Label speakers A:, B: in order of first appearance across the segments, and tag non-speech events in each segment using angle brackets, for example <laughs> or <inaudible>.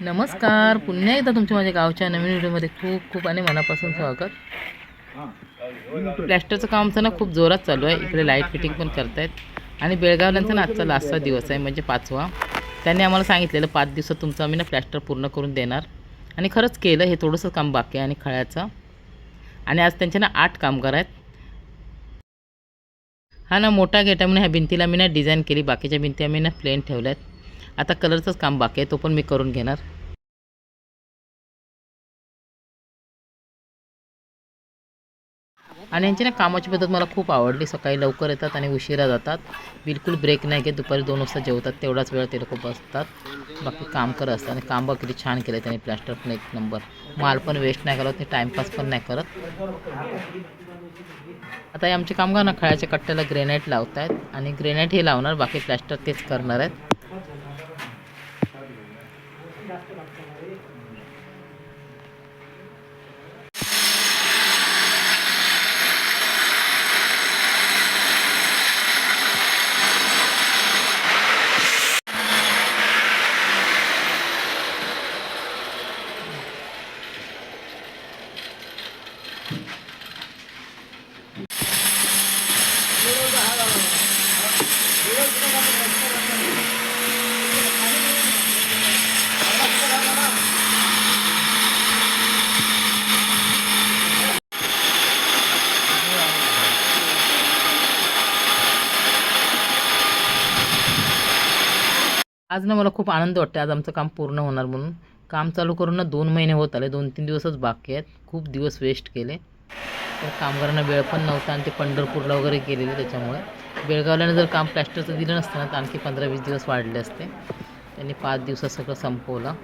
A: नमस्कार. पुन्हा एकदा तुमच्या माझ्या गावच्या नवीन व्हिडिओमध्ये खूप खूप आणि मनापासून स्वागत. प्लॅस्टरचं काम ना खूप जोरात चालू आहे. इकडे लाइट फिटिंग पण करतायत. आणि बेळगावल्यांचा ना आजचा लास्टचा दिवस आहे म्हणजे पाचवा. त्यांनी आम्हाला सांगितलेलं पाच दिवसात तुमचं आम्ही ना प्लॅस्टर पूर्ण करून देणार. आणि खरंच केलं हे थोडंसं काम बाकी आहे आणि खळ्याचं. आणि आज त्यांचे ना आठ कामगार आहेत. हा ना मोठा गेट आहे म्हणून ह्या भिंतीला मी ना डिझाईन केली. बाकीच्या भिंती आम्ही ना प्लेन ठेवल्या आहेत आता कलरचंच काम बाकी आहे तो पण मी करून घेणार. आणि यांची ना कामाची पद्धत मला खूप आवडली. सकाळी लवकर येतात आणि उशिरा जातात. बिलकुल ब्रेक नाही घेत. दुपारी दोन वाजता जेवतात. तेवढाच वेळ ते लोक बसतात. बाकी काम करत असतात. आणि काम बघ किती छान केलं त्यांनी. प्लॅस्टर पण एक नंबर माल पण वेस्ट नाही करत. ते टाईमपास पण नाही करत. आता हे आमचे कामगार ना खळ्याच्या कट्ट्याला ग्रेनाईट लावत आहेत आणि ग्रेनाईट हे लावणार बाकी प्लॅस्टर तेच करणार आहेत. आज ना मला खूप आनंद वाटतो आज आमचं काम पूर्ण होणार म्हणून. काम चालू करून ना दोन महिने होत आले. दोन तीन दिवसच बाकी आहेत. खूप दिवस वेस्ट केले. तर कामगारांना वेळ पण नव्हता आणि ते पंढरपूरला वगैरे गेलेले त्याच्यामुळे. बेळगावल्याने जर काम प्लॅस्टरचं दिलं नसतं ना तर आणखी पंधरा वीस दिवस वाढले असते. त्यांनी पाच दिवसात सगळं संपवलं.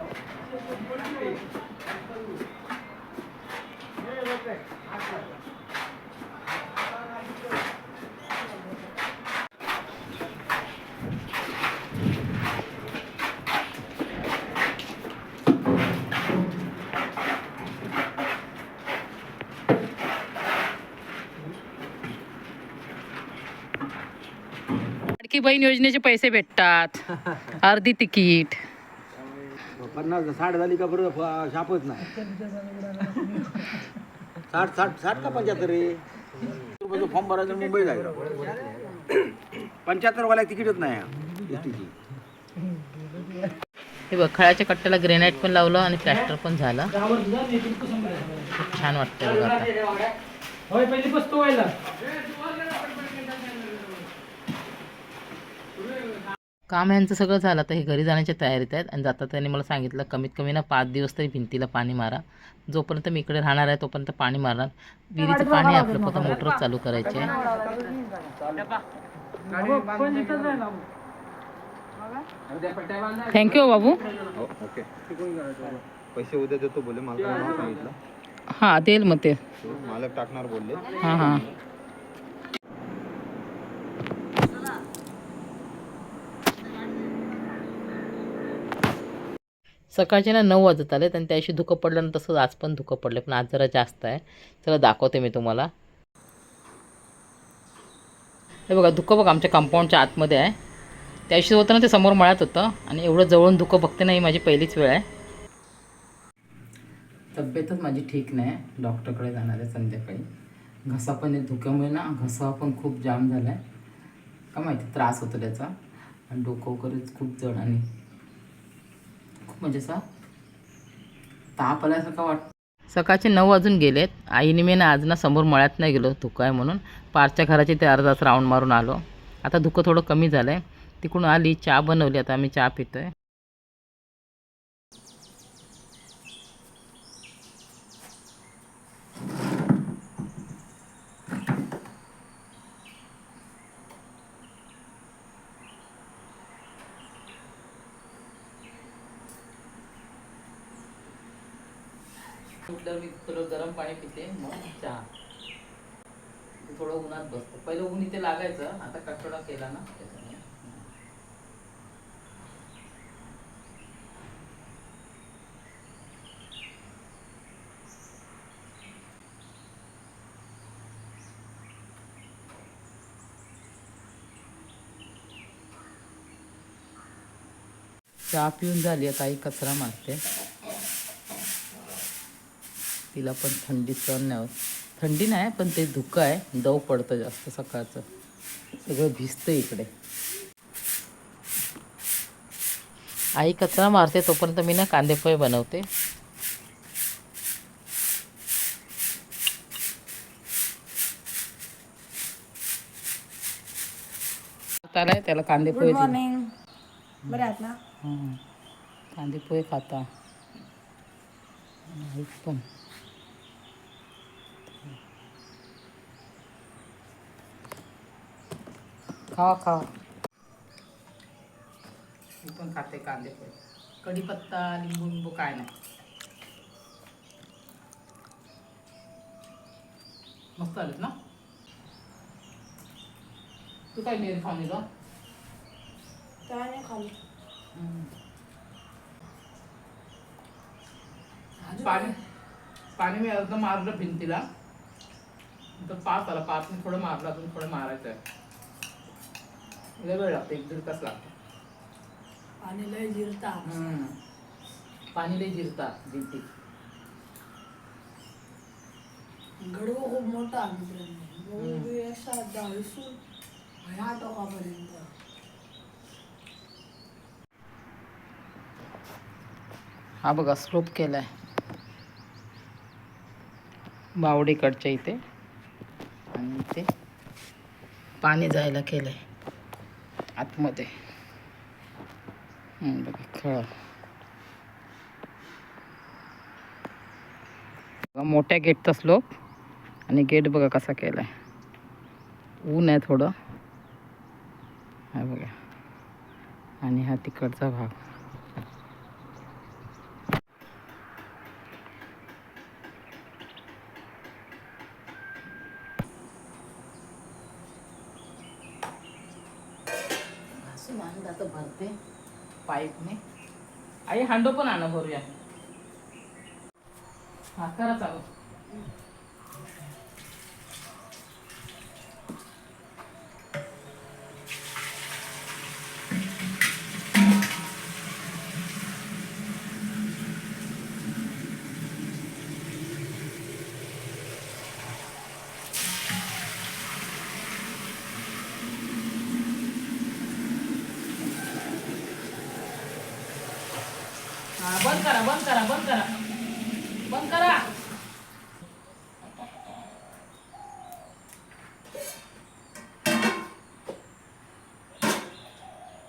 A: लाडकी बहीण योजनेचे पैसे भेटतात. <laughs> अर्धी तिकीट.
B: पन्नास साठ झाली का बरं फ- शापच नाही. साठ साठ साठ का पंच्याहत्तर रे? रुपयाचं फॉर्म भरायचं मुंबई जायचं पंच्याहत्तर वाला तिकीटच नाही
A: हे बघ खळ्याच्या कट्ट्याला ग्रेनाईट पण लावलं आणि प्लॅस्टर पण झालं. खूप छान वाटतंय बघ आता. काम यांचं सगळं झालं. आता हे घरी जाण्याच्या तयारीत आहेत आणि जाता त्यांनी मला सांगितलं कमीत कमी ना पाच दिवस तरी भिंतीला पाणी मारा. जोपर्यंत मी इकडे राहणार आहे तोपर्यंत पाणी मारणार. विहिरीचं पाणी आपलं फक्त मोटरच चालू करायची आहे. थँक्यू बाबू.
C: ओके. पैसे उद्या देतो नाव सांगितलं.
A: हां देईल मग ते.
C: तो मालक टाकणार बोलले.
A: हां हां. सकाळचे ना नऊ वाजत आले आणि त्याशी धुकं पडलं ना तसंच आज पण धुकं पडलं पण आज जरा जास्त आहे. चला दाखवते मी तुम्हाला. हे बघा धुकं बघा आमच्या कंपाऊंडच्या आतमध्ये आहे. त्याशी होतं ना ते समोर मळ्यात होतं आणि एवढं जवळून धुकं बघते नाही माझी पहिलीच वेळ आहे. तब्येतच माझी ठीक नाही डॉक्टरकडे जाणार आहे संध्याकाळी. घसा पण धुक्यामुळे ना घसा पण खूप जाम झाला आहे का माहिती त्रास होतो त्याचा. आणि डोकं वगैरे खूप जड आणि म्हणजे असा ताप आल्यासारखा वाट सकाळचे नऊ वाजून गेलेत. आईने मी ना आज ना समोर मळ्यात नाही गेलो धुकं आहे म्हणून? पारच्या घराचे ते अर्धा तास राऊंड मारून आलो. आता धुकं थोडं कमी झालं आहे तिकडून आली चहा बनवली. आता आम्ही चहा पितो आहे उठल्यावर मी थोडं गरम पाणी पिते मग चहा. थोडं उन्हात बसतो. पहिलं ऊन इथे लागायचं आता कटोडा केला ना त्याच्यामुळे. चहा पिऊन झाली आता आई कचरा मारते. तिला पण थंडी सहन नाही होत. थंडी नाही पण ते धुकं आहे दव पडतं जास्त सकाळचं. सगळं भिजतं इकडे. आई कचरा मारते तोपर्यंत मी ना कांदेपोहे बनवते. त्याला त्याला कांदेपोहे दिले.
D: मॉर्निंग बरे आहात ना?
A: हं. कांदे पोहे खाता. आई पण. खावा खावा मी पण खाते कांदे पोहे कढीपत्ता लिंबू लिंबू काय नाही. मस्त आलेत ना? तू काय नाही खाणे का
D: काय नाही खाली.
A: पाणी पाणी मी एकदम मारलं भिंतीला. तर पाच आला पाचने थोडं मारलं अजून थोडं मारायचं आहे लय वेळ लागतो एक दीड तास लागतो.
D: पाणी लय जिरता.
A: पाणी लय
D: गडवा खूप मोठा आहे मित्रांनो. गडवा बी असा दहावीसून ह्या टोकापर्यंत.
A: हा बघा स्लोप केलाय. बावडीकडच्या इथे. आणि इथे पाणी जायला केलंय. आतमध्ये. बघा खळ. बघा, मोठ्या गेटचा स्लोप आणि गेट बघा कसा केला आहे ऊन आहे थोडं. हा बघा. आणि हा तिकडचा भाग. घासून आता भरते पाईपने. आई हांडो पण आणा भरूया. हा करा चालू हा बंद करा बंद करा बंद करा. बंद करा.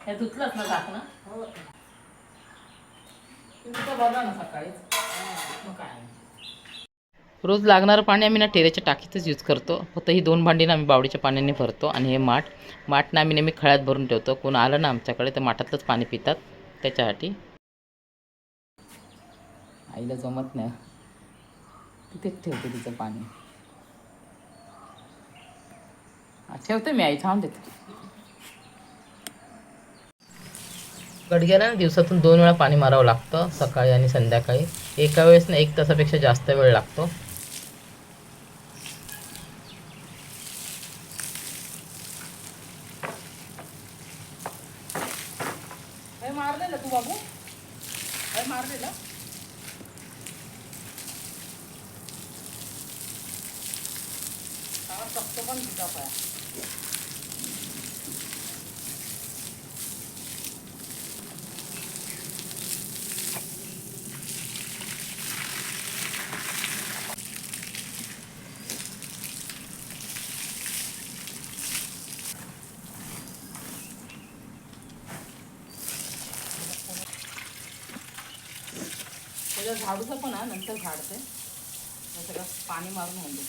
A: हे धुतलंच ना हो. बघा ना सकाळीच मग काय? रोज लागणारं पाणी आम्ही ना टेरेच्या टाकीतच यूज करतो. फक्त ही दोन भांडी ना आम्ही बावडीच्या पाण्याने भरतो आणि हे माठ. माठ ना आम्ही नेहमी खळ्यात भरून ठेवतो. कोण आलं ना आमच्याकडे तर माठातलंच पाणी पितात. त्याच्यासाठी आईला जमत नाही. तिथेच ठेवते तिचं पाणी. ठेवते मी आई छान देते. गडग्याला दिवसातून दोन वेळा पाणी मारावं लागतं सकाळी आणि संध्याकाळी. एका वेळेस ना एक तासापेक्षा जास्त वेळ लागतो मारलेलं तू बाबू मारलेलं हा फक्त पण तुझा पाय त्याच्या झाडूचं पण आहे नंतर झाडते. सगळं पाणी मारून म्हणजे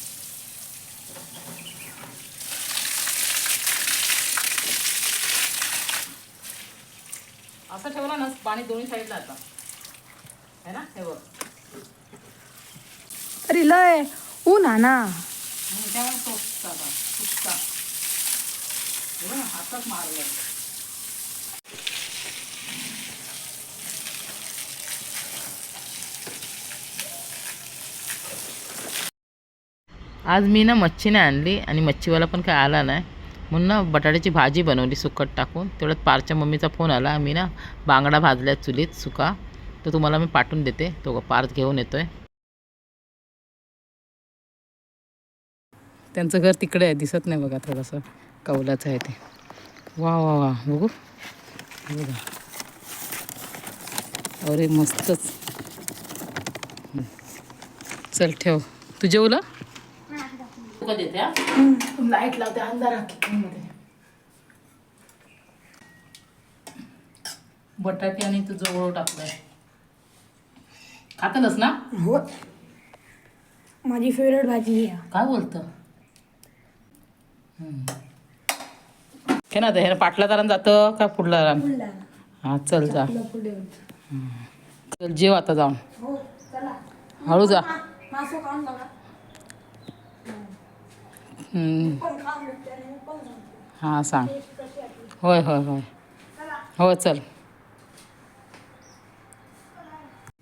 A: असं ठेवलं ना पाणी दोन्ही साईडला आता. है ना हे बघ.
D: अरे लय ऊन हा ना.
A: त्यामुळे सोपता आता सुकता ना, हातात मारलं आज मी ना मच्छी नाही आणली आणि मच्छीवाला पण काय आला नाही. म्हणून ना बटाट्याची भाजी बनवली सुकट टाकून. तेवढ्यात पारच्या मम्मीचा फोन आला. मी ना बांगडा भाजल्या चुलीत सुका. तर तुम्हाला मी पाठवून देते. तो पार्थ घेऊन येतोय. त्यांचं घर तिकडे आहे. दिसत नाही बघा थोडंसं. कौलाचं आहे ते. वा वा वा. बघू. बघा. अरे मस्तच. चल ठेव. तू जेवला देते लाइट लावते अंधारा बटाटे आणि तू जवळ टाकलाय. खातलच ना?
D: हो. माझी फेवरेट भाजी आहे.
A: काय बोलतं? हे ना हे पाटला दारान जातं का पुढला दारान हा चल जा. चल जेव आता जाऊन.
D: हो
A: हळू जा.
D: मासं खाऊन बघा
A: हम्म.
D: पण खाऊन बघते आणि मी पण सांगते
A: हां सांग. होय होय होय. हो चल.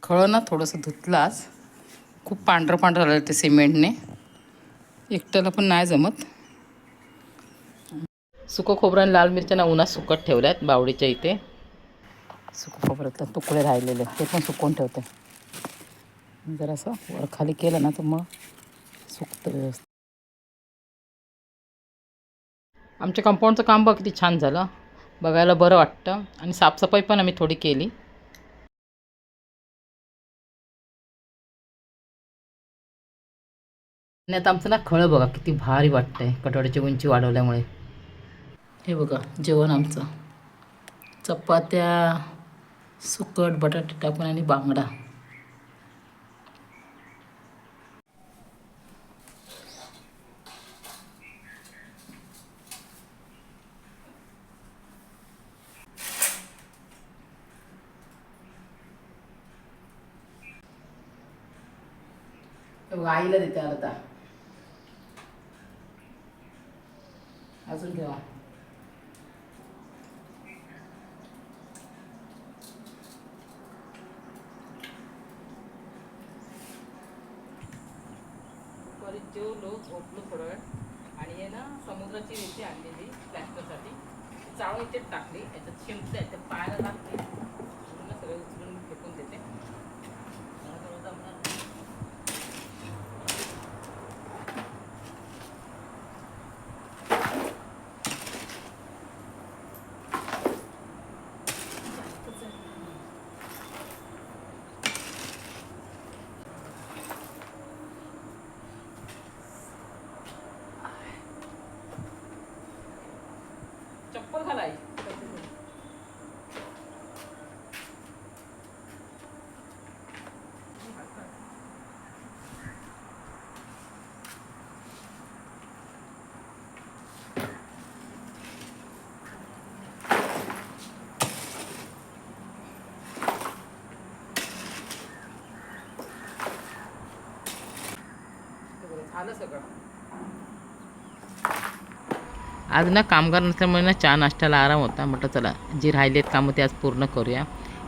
A: खळं ना थोडंसं धुतलाच खूप पांढरं पांढरं झालं ते सिमेंटने. एकट्याला पण नाही जमत. सुकं खोबरं आणि लाल मिरच्या ना उन्हात सुकत ठेवल्यात बावडीच्या इथे. सुकं खोबऱ्यातले तुकडे राहिलेले ते पण सुकवून ठेवते. जरासं वर खाली केलं ना तर मग सुकतं व्यवस्थित. आमच्या कंपाऊंडचं काम बघ किती छान झालं. बघायला बरं वाटतं. आणि साफसफाई पण आम्ही थोडी केली. आणि आता आमचं ना खळं बघा किती भारी वाटतंय. कटोऱ्याची उंची वाढवल्यामुळे. हे बघा जेवण आमचं. चपात्या सुकट बटाटे टाकून आणि बांगडा. आईला देते आता अजून ठेवा. परत जेवलो ओपलो थोडं वेळ आणि हे ना समुद्राची रेती आणलेली प्लॅस्टरसाठी चाळून इथेच टाकली याच्यात शिंपते त्या पायाला लागते म्हणून ना सगळं उचलून फेकून देते मला थोडं जमणार नाही. चप्पल घालाय झालं सगळं आज ना कामगार नसल्यामुळे ना चहा नाश्त्याला आराम होता. म्हटलं चला जी राहिली आहेत कामं ते आज पूर्ण करूया.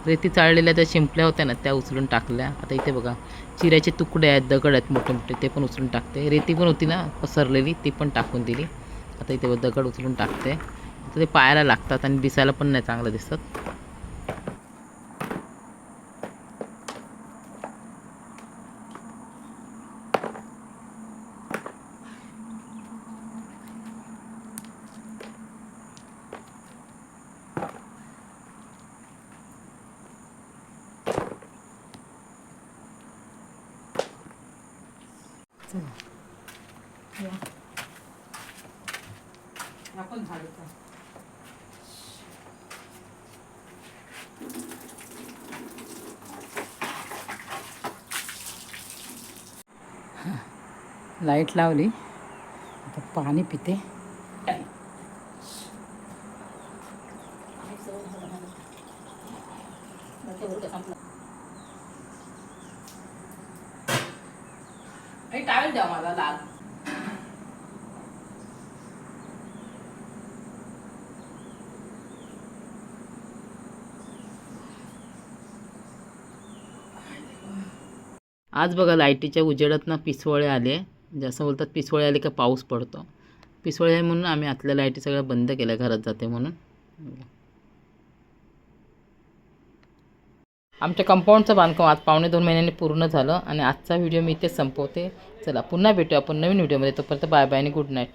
A: रेती चाळलेल्या ज्या शिंपल्या होत्या ना त्या उचलून टाकल्या. आता इथे बघा चिऱ्याचे तुकडे आहेत दगड आहेत मोठे मोठे ते पण उचलून टाकते. रेती पण होती ना पसरलेली ती पण टाकून दिली. आता इथे दगड उचलून टाकते. आता ते पायाला लागतात आणि दिसायला पण नाही चांगलं दिसत. आपण झाडू लाइट लावली आता पाणी पिते टावेल द्या मला लाल आज बघा लाईटीच्या उजेडात ना पिसवळे आले. जसं बोलतात पिसवळे आले का पाऊस पडतो. पिसवळे आहे म्हणून आम्ही आतल्या लाईटी सगळ्या बंद केल्या घरात जाते म्हणून. आमच्या कंपाऊंडचं बांधकाम आज पावणे दोन महिन्यांनी पूर्ण झालं आणि आजचा व्हिडिओ मी इथे संपवते. चला पुन्हा भेटू आपण नवीन व्हिडिओमध्ये. तोपर्यंत बाय बाय आणि गुड नाईट